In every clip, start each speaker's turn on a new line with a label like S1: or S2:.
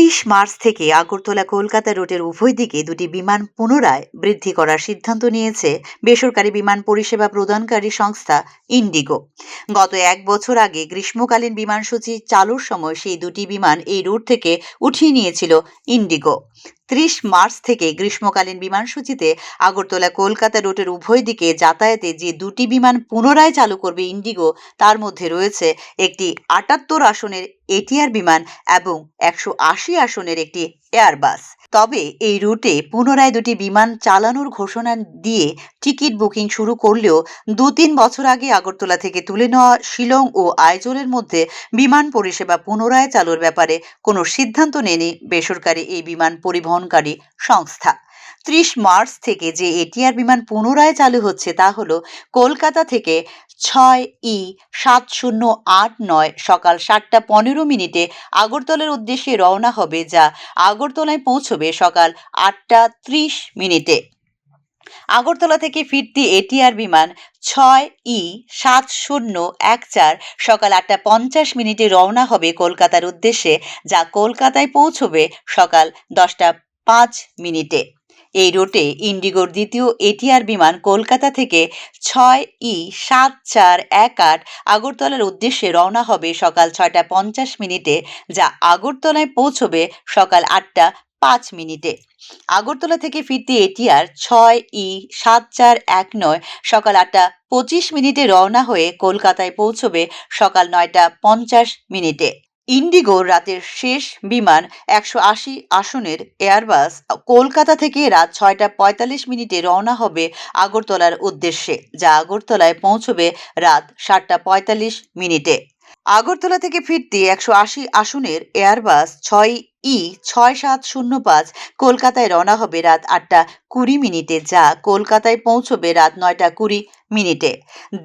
S1: ত্রিশ মার্চ থেকে আগরতলা কলকাতা রোডের উভয় দিকে দুটি বিমান পুনরায় বৃদ্ধি করার সিদ্ধান্ত নিয়েছে বেসরকারি বিমান পরিষেবা প্রদানকারী সংস্থা ইন্ডিগো। গত এক বছর আগে গ্রীষ্মকালীন বিমানসূচি চালুর সময় সেই দুটি বিমান এই রুট থেকে উঠিয়ে নিয়েছিল ইন্ডিগো। ত্রিশ মার্চ থেকে গ্রীষ্মকালীন বিমানসূচিতে আগরতলা কলকাতা রুটের উভয় দিকে যাতায়াতে যে দুটি বিমান পুনরায় চালু করবে ইন্ডিগো, তার মধ্যে রয়েছে একটি আটাত্তর আসনের এটিআর বিমান এবং একশো আশি আসনের একটি এয়ারবাস। তবে এই রুটে পুনরায় দুটি বিমান চালানোর ঘোষণা দিয়ে টিকিট বুকিং শুরু করলেও দু তিন বছর আগে আগরতলা থেকে তুলে নেওয়া শিলং ও আইজলের মধ্যে বিমান পরিষেবা পুনরায় চালুর ব্যাপারে কোনো সিদ্ধান্ত নেয়নি বেসরকারি এই বিমান পরিবহনকারী সংস্থা। ত্রিশ মার্চ থেকে যে এটিআর বিমান পুনরায় চালু হচ্ছে তা হলো কলকাতা থেকে ছয় ই সাত শূন্য আট নয় সকাল সাতটা পনেরো মিনিটে আগরতলার উদ্দেশ্যে রওনা হবে যা আগরতলায় পৌঁছবে সকাল আটটা ত্রিশ মিনিটে। আগরতলা থেকে ফিরতি এটিআর বিমান ছয় ই সাত শূন্য এক চার সকাল আটটা পঞ্চাশ মিনিটে রওনা হবে কলকাতার উদ্দেশ্যে যা কলকাতায় পৌঁছবে সকাল দশটা পাঁচ মিনিটে। এই রুটে ইন্ডিগোর দ্বিতীয় এটিআর বিমান কলকাতা থেকে ছয় ই সাত চার এক আট আগরতলার উদ্দেশ্যে রওনা হবে সকাল ছয়টা পঞ্চাশ মিনিটে, যা আগরতলায় পৌঁছবে সকাল আটটা পাঁচ মিনিটে। আগরতলা থেকে ফিরতে এটিআর ছয় ই সাত চার এক নয় সকাল আটটা পঁচিশ মিনিটে রওনা হয়ে কলকাতায় পৌঁছবে সকাল নয়টা পঞ্চাশ মিনিটে। ইন্ডিগোর রাতের শেষ বিমান একশো আশি আসনের এয়ারবাস কলকাতা থেকে রাত ছয়টা পঁয়তাল্লিশ মিনিটে রওনা হবে আগরতলার উদ্দেশ্যে, যা আগরতলায় পৌঁছবে রাত সাতটা পঁয়তাল্লিশ মিনিটে। আগরতলা থেকে ফিরতি একশো আশি আসনের এয়ারবাস ছয় ই ছয় সাত শূন্য পাঁচ কলকাতায় রওনা হবে রাত আটটা কুড়ি মিনিটে, যা কলকাতায় পৌঁছবে রাত নয়টা কুড়ি মিনিটে।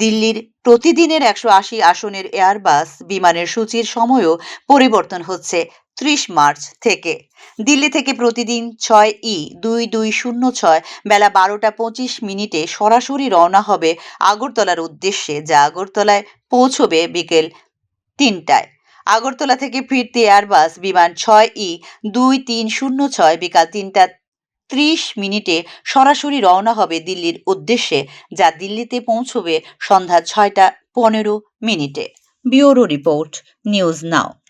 S1: দিল্লির প্রতিদিনের একশো আশি আসনের এয়ারবাস বিমানের সূচির সময়ও পরিবর্তন হচ্ছে ত্রিশ মার্চ থেকে। দিল্লি থেকে প্রতিদিন ছয় ই দুই দুই শূন্য ছয় বেলা বারোটা পঁচিশ মিনিটে সরাসরি রওনা হবে আগরতলার উদ্দেশ্যে, যা আগরতলায় পৌঁছবে বিকেল তিনটায়। আগরতলা থেকে ফিরতে এয়ারবাস বিমান ছয় ই দুই তিন শূন্য ছয় বিকাল তিনটা ত্রিশ মিনিটে সরাসরি রওনা হবে দিল্লির উদ্দেশ্যে, যা দিল্লিতে পৌঁছবে সন্ধ্যা ছয়টা পনেরো মিনিটে। Bureau report, news now.